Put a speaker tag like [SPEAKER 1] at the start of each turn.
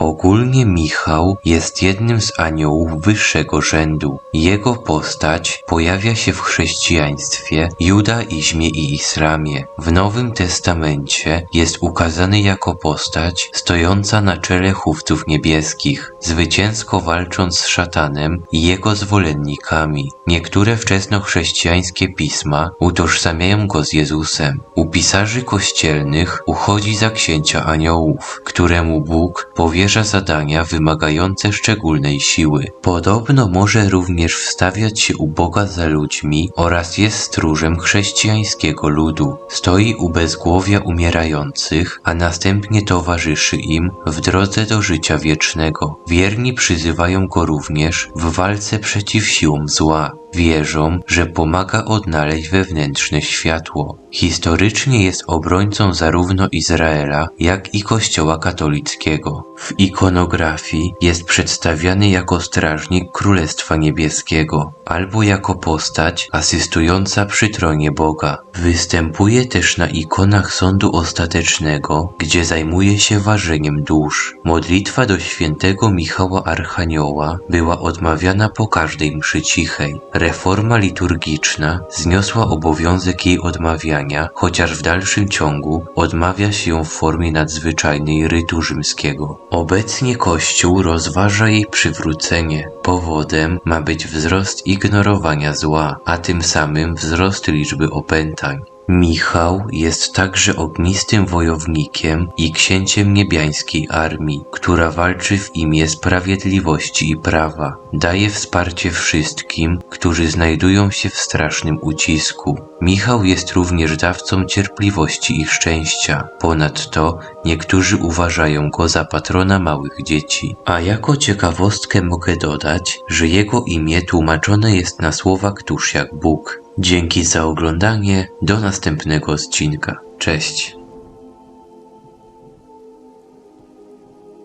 [SPEAKER 1] Ogólnie Michał jest jednym z aniołów wyższego rzędu. Jego postać pojawia się w chrześcijaństwie, judaizmie i islamie. W Nowym Testamencie jest ukazany jako postać stojąca na czele chówców niebieskich, zwycięsko walcząc z szatanem i jego zwolennikami. Niektóre wczesnochrześcijańskie pisma utożsamiają go z Jezusem. U pisarzy kościelnych uchodzi za księcia aniołów, któremu Bóg powierza zadania wymagające szczególnej siły. Podobno może również wstawiać się u Boga za ludźmi oraz jest stróżem chrześcijańskiego ludu. Stoi u bezgłowia umierających, a następnie towarzyszy im w drodze do życia wiecznego. Wierni przyzywają go również w walce przeciw siłom zła. Wierzą, że pomaga odnaleźć wewnętrzne światło. Historycznie jest obrońcą zarówno Izraela, jak i Kościoła katolickiego. W ikonografii jest przedstawiany jako strażnik Królestwa Niebieskiego, albo jako postać asystująca przy tronie Boga. Występuje też na ikonach sądu ostatecznego, gdzie zajmuje się ważeniem dusz. Modlitwa do świętego Michała Archanioła była odmawiana po każdej mszy cichej. Reforma liturgiczna zniosła obowiązek jej odmawiania, chociaż w dalszym ciągu odmawia się ją w formie nadzwyczajnej rytu rzymskiego. Obecnie Kościół rozważa jej przywrócenie. Powodem ma być wzrost ignorowania zła, a tym samym wzrost liczby opętań. Michał jest także ognistym wojownikiem i księciem niebiańskiej armii, która walczy w imię sprawiedliwości i prawa. Daje wsparcie wszystkim, którzy znajdują się w strasznym ucisku. Michał jest również dawcą cierpliwości i szczęścia. Ponadto niektórzy uważają go za patrona małych dzieci. A jako ciekawostkę mogę dodać, że jego imię tłumaczone jest na słowa któż jak Bóg. Dzięki za oglądanie, do następnego odcinka. Cześć.